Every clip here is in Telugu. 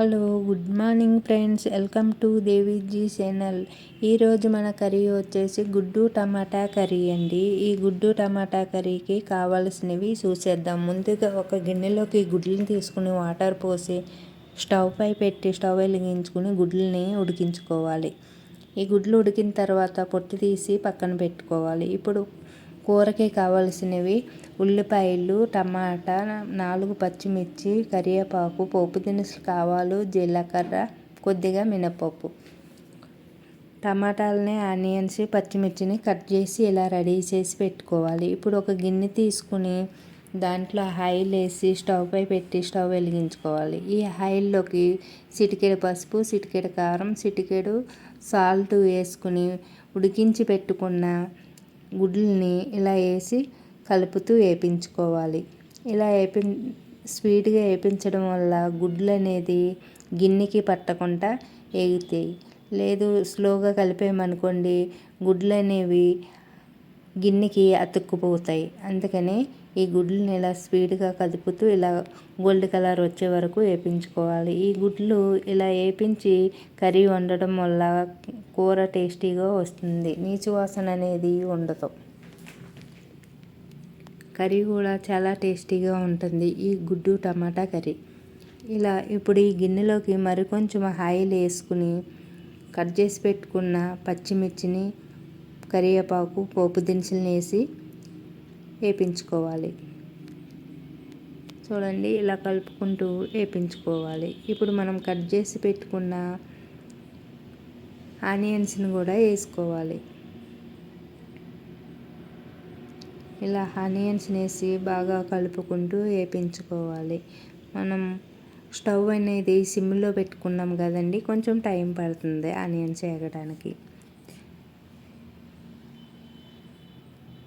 Hello good morning friends. Welcome to Deviji channel. ఈరోజు మన కర్రీ వచ్చేసి గుడ్డు టమాటా కర్రీ అండి. ఈ గుడ్డు టమాటా కర్రీకి కావాల్సినవి చూసేద్దాం. ముందుగా ఒక గిన్నెలోకి గుడ్లను తీసుకుని వాటర్ పోసి స్టవ్ పై పెట్టి స్టవ్ వెలిగించుకుని గుడ్లని ఉడికించుకోవాలి. ఈ గుడ్లు ఉడికిన తర్వాత పొట్టు తీసి పక్కన పెట్టుకోవాలి. ఇప్పుడు కూరకి కావలసినవి ఉల్లిపాయలు టమాటా నాలుగు పచ్చిమిర్చి కరివేపాకు పోపు దినుసులు కావాలు జీలకర్ర కొద్దిగా మినపప్పు. టమాటాలని ఆనియన్స్ పచ్చిమిర్చిని కట్ చేసి ఇలా రెడీ చేసి పెట్టుకోవాలి. ఇప్పుడు ఒక గిన్నె తీసుకుని దాంట్లో ఆయిల్ వేసి స్టవ్ పై పెట్టి స్టవ్ వెలిగించుకోవాలి. ఈ ఆయిల్లోకి సిటికెడు పసుపు సిటికెడు కారం సిటికెడు సాల్ట్ వేసుకుని ఉడికించి పెట్టుకున్న గుడ్లని ఇలా వేసి కలుపుతూ వేపించుకోవాలి. ఇలా వేపి స్వీట్గా వేపించడం వల్ల గుడ్లు అనేది గిన్నెకి పట్టకుండా వేగుతాయి లేదు స్లోగా కలిపామనుకోండి గుడ్లు అనేవి గిన్నెకి అతుక్కుపోతాయి. అందుకని ఈ గుడ్లని ఇలా స్పీడ్గా కదుపుతూ ఇలా గోల్డ్ కలర్ వచ్చే వరకు వేపించుకోవాలి. ఈ గుడ్లు ఇలా వేపించి కర్రీ వండడం వల్ల కూర టేస్టీగా వస్తుంది. నీచు వాసన అనేది ఉండదు. కర్రీ కూడా చాలా టేస్టీగా ఉంటుంది. ఈ గుడ్డు టమాటా కర్రీ. ఇలా ఇప్పుడు ఈ గిన్నెలోకి మరికొంచెం ఆయిల్ వేసుకుని కట్ చేసి పెట్టుకున్న పచ్చిమిర్చిని కరివేపాకు పోపు దినుసులను వేసి వేపించుకోవాలి. చూడండి ఇలా కలుపుకుంటూ వేపించుకోవాలి. ఇప్పుడు మనం కట్ చేసి పెట్టుకున్న ఆనియన్స్ని కూడా వేసుకోవాలి. ఇలా ఆనియన్స్ వేసి బాగా కలుపుకుంటూ వేపించుకోవాలి. మనం స్టవ్ అనేది సిమ్లో పెట్టుకున్నాం కదండి కొంచెం టైం పడుతుంది ఆనియన్స్ వేగడానికి.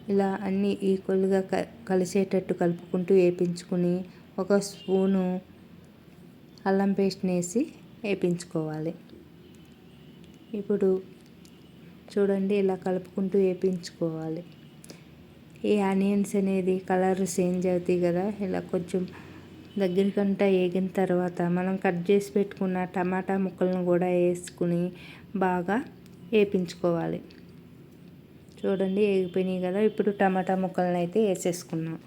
ఇలా అన్నీ ఈక్వల్గా క కలిసేటట్టు కలుపుకుంటూ వేపించుకుని ఒక స్పూను అల్లం పేస్ట్ వేసి వేపించుకోవాలి. ఇప్పుడు చూడండి ఇలా కలుపుకుంటూ వేపించుకోవాలి. ఈ ఆనియన్స్ అనేది కలర్ చేంజ్ అవుతాయి కదా ఇలా కొంచెం దగ్గరికంటా వేగిన తర్వాత మనం కట్ చేసి పెట్టుకున్న టమాటా ముక్కలను కూడా వేసుకుని బాగా వేపించుకోవాలి. చూడండి వేగిపోయినాయి కదా ఇప్పుడు టమాటా ముక్కలను అయితే వేసేసుకున్నాం.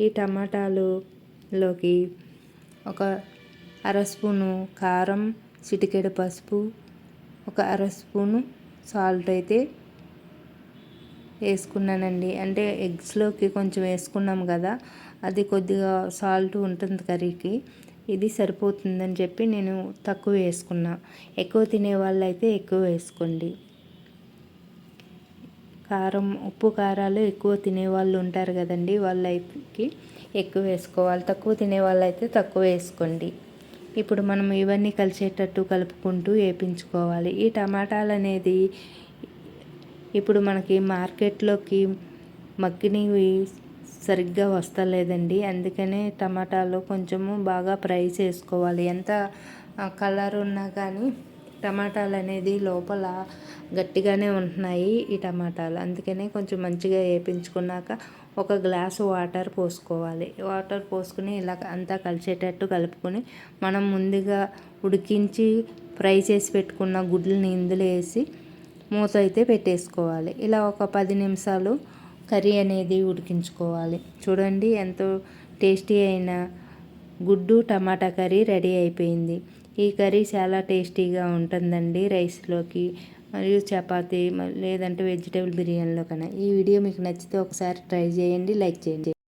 ఈ టమాటాలులోకి ఒక అర స్పూను కారం చిటికెడు పసుపు ఒక అర స్పూను సాల్ట్ అయితే వేసుకున్నానండి. అంటే ఎగ్స్లోకి కొంచెం వేసుకున్నాం కదా అది కొద్దిగా సాల్ట్ ఉంటుంది కర్రీకి ఇది సరిపోతుందని చెప్పి నేను తక్కువ వేసుకున్నా. ఎక్కువ తినే వాళ్ళు అయితే ఎక్కువ వేసుకోండి. కారం ఉప్పు కారాలు ఎక్కువ తినే వాళ్ళు ఉంటారు కదండి వాళ్ళకి ఎక్కువ వేసుకోవాలి. తక్కువ తినే వాళ్ళు అయితే తక్కువ వేసుకోండి. ఇప్పుడు మనం ఇవన్నీ కలిసేటట్టు కలుపుకుంటూ వేపించుకోవాలి. ఈ టమాటాలు అనేది ఇప్పుడు మనకి మార్కెట్లోకి మగ్గినవి సరిగ్గా వస్తలేదండి. అందుకనే టమాటాలు కొంచెము బాగా ఫ్రై చేసుకోవాలి. ఎంత కలర్ ఉన్నా కానీ టమాటాలు అనేది లోపల గట్టిగానే ఉంటున్నాయి ఈ టమాటాలు. అందుకనే కొంచెం మంచిగా వేపించుకున్నాక ఒక గ్లాసు వాటర్ పోసుకోవాలి. వాటర్ పోసుకుని ఇలా అంతా కలిసేటట్టు కలుపుకొని మనం ముందుగా ఉడికించి ఫ్రై చేసి పెట్టుకున్న గుడ్లని ఇందులో వేసి మూత అయితే పెట్టేసుకోవాలి. ఇలా ఒక పది నిమిషాలు కర్రీ అనేది ఉడికించుకోవాలి. చూడండి ఎంతో టేస్టీ అయిన గుడ్డు టమాటా కర్రీ రెడీ అయిపోయింది. ఈ కర్రీ చాలా టేస్టీగా ఉంటుందండి రైస్లోకి. మరియు చపాతీ లేదంటే వెజిటేబుల్ బిర్యానీలో కన్నా ఈ వీడియో మీకు నచ్చితే ఒకసారి ట్రై చేయండి లైక్ చేయండి.